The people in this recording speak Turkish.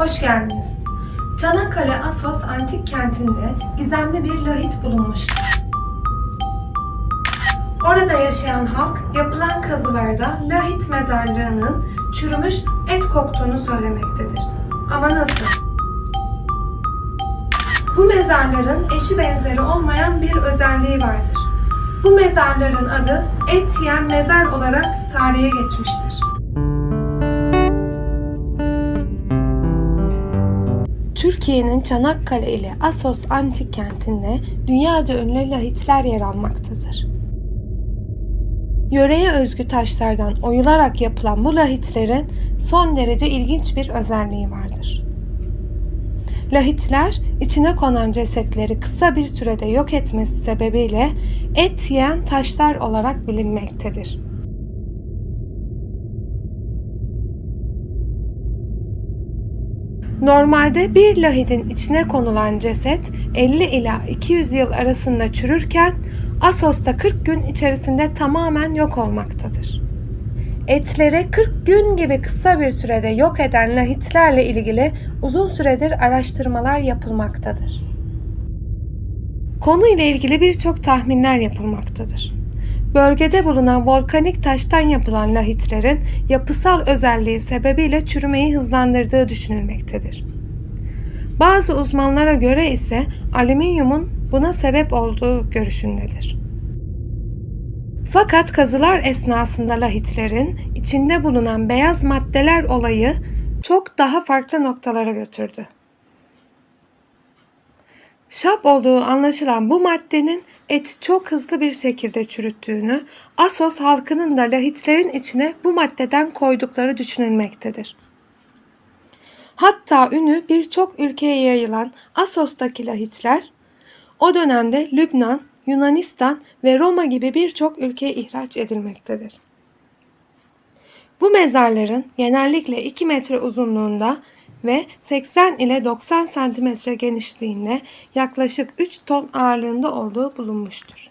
Hoş geldiniz. Çanakkale Asos antik kentinde gizemli bir lahit bulunmuştur. Orada yaşayan halk yapılan kazılarda lahit mezarlığının çürümüş et koktuğunu söylemektedir. Ama nasıl? Bu mezarların eşi benzeri olmayan bir özelliği vardır. Bu mezarların adı et yiyen mezar olarak tarihe geçmiştir. Türkiye'nin Çanakkale ile Assos antik kentinde dünyaca ünlü lahitler yer almaktadır. Yöreye özgü taşlardan oyularak yapılan bu lahitlerin son derece ilginç bir özelliği vardır. Lahitler içine konan cesetleri kısa bir sürede yok etmesi sebebiyle et yiyen taşlar olarak bilinmektedir. Normalde bir lahidin içine konulan ceset 50 ila 200 yıl arasında çürürken Asos'ta 40 gün içerisinde tamamen yok olmaktadır. Etleri 40 gün gibi kısa bir sürede yok eden lahitlerle ilgili uzun süredir araştırmalar yapılmaktadır. Konu ile ilgili birçok tahminler yapılmaktadır. Bölgede bulunan volkanik taştan yapılan lahitlerin yapısal özelliği sebebiyle çürümeyi hızlandırdığı düşünülmektedir. Bazı uzmanlara göre ise alüminyumun buna sebep olduğu görüşündedir. Fakat kazılar esnasında lahitlerin içinde bulunan beyaz maddeler olayı çok daha farklı noktalara götürdü. Şap olduğu anlaşılan bu maddenin eti çok hızlı bir şekilde çürüttüğünü, Asos halkının da lahitlerin içine bu maddeden koydukları düşünülmektedir. Hatta ünü birçok ülkeye yayılan Asos'taki lahitler o dönemde Lübnan, Yunanistan ve Roma gibi birçok ülkeye ihraç edilmektedir. Bu mezarların genellikle 2 metre uzunluğunda ve 80 ile 90 santimetre genişliğinde yaklaşık 3 ton ağırlığında olduğu bulunmuştur.